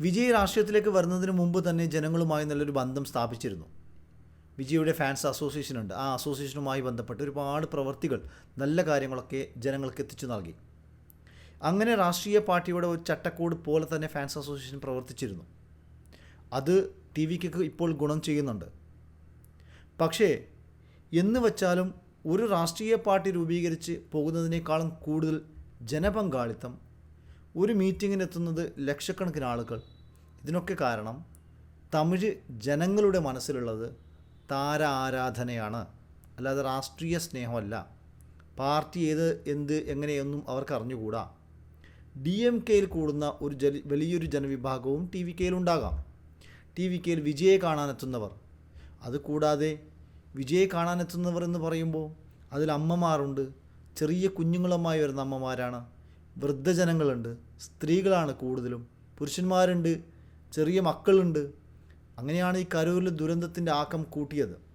വിജയ് രാഷ്ട്രീയത്തിലേക്ക് വരുന്നതിന് മുമ്പ് തന്നെ ജനങ്ങളുമായി നല്ലൊരു ബന്ധം സ്ഥാപിച്ചിരുന്നു. വിജയുടെ ഫാൻസ് അസോസിയേഷൻ ഉണ്ട്. ആ അസോസിയേഷനുമായി ബന്ധപ്പെട്ട് ഒരുപാട് പ്രവർത്തികൾ നല്ല കാര്യങ്ങളൊക്കെ ജനങ്ങൾക്ക് എത്തിച്ചു നൽകി. അങ്ങനെ രാഷ്ട്രീയ പാർട്ടിയുടെ ഒരു ചട്ടക്കൂട് പോലെ തന്നെ ഫാൻസ് അസോസിയേഷൻ പ്രവർത്തിച്ചിരുന്നു. അത് ടി വിക്ക് ഇപ്പോൾ ഗുണം ചെയ്യുന്നുണ്ട്. പക്ഷേ എന്ന് വച്ചാലും ഒരു രാഷ്ട്രീയ പാർട്ടി രൂപീകരിച്ച് പോകുന്നതിനേക്കാളും കൂടുതൽ ജനപങ്കാളിത്തം ഒരു മീറ്റിങ്ങിനെത്തുന്നത് ലക്ഷക്കണക്കിന് ആളുകൾ. ഇതിനൊക്കെ കാരണം തമിഴ് ജനങ്ങളുടെ മനസ്സിലുള്ളത് താര ആരാധനയാണ്. അല്ലാതെ രാഷ്ട്രീയ സ്നേഹമല്ല. പാർട്ടി ഏത് എന്ത് എങ്ങനെയൊന്നും അവർക്ക് അറിഞ്ഞുകൂടാ. ഡി എം കെയിൽ കൂടുന്ന ഒരു ജ വലിയൊരു ജനവിഭാഗവും ടി വി കെയിലുണ്ടാകാം ടി വി കെയിൽ വിജയെ കാണാനെത്തുന്നവർ. അതുകൂടാതെ വിജയെ കാണാനെത്തുന്നവർ എന്ന് പറയുമ്പോൾ അതിൽ അമ്മമാരുണ്ട്. ചെറിയ കുഞ്ഞുങ്ങളുമായി വരുന്ന അമ്മമാരാണ്. വൃദ്ധജനങ്ങളുണ്ട്. സ്ത്രീകളാണ് കൂടുതലും. പുരുഷന്മാരുണ്ട്. ചെറിയ മക്കളുണ്ട്. അങ്ങനെയാണ് ഈ കരൂരിൽ ദുരന്തത്തിന്റെ ആക്കം കൂട്ടിയത്.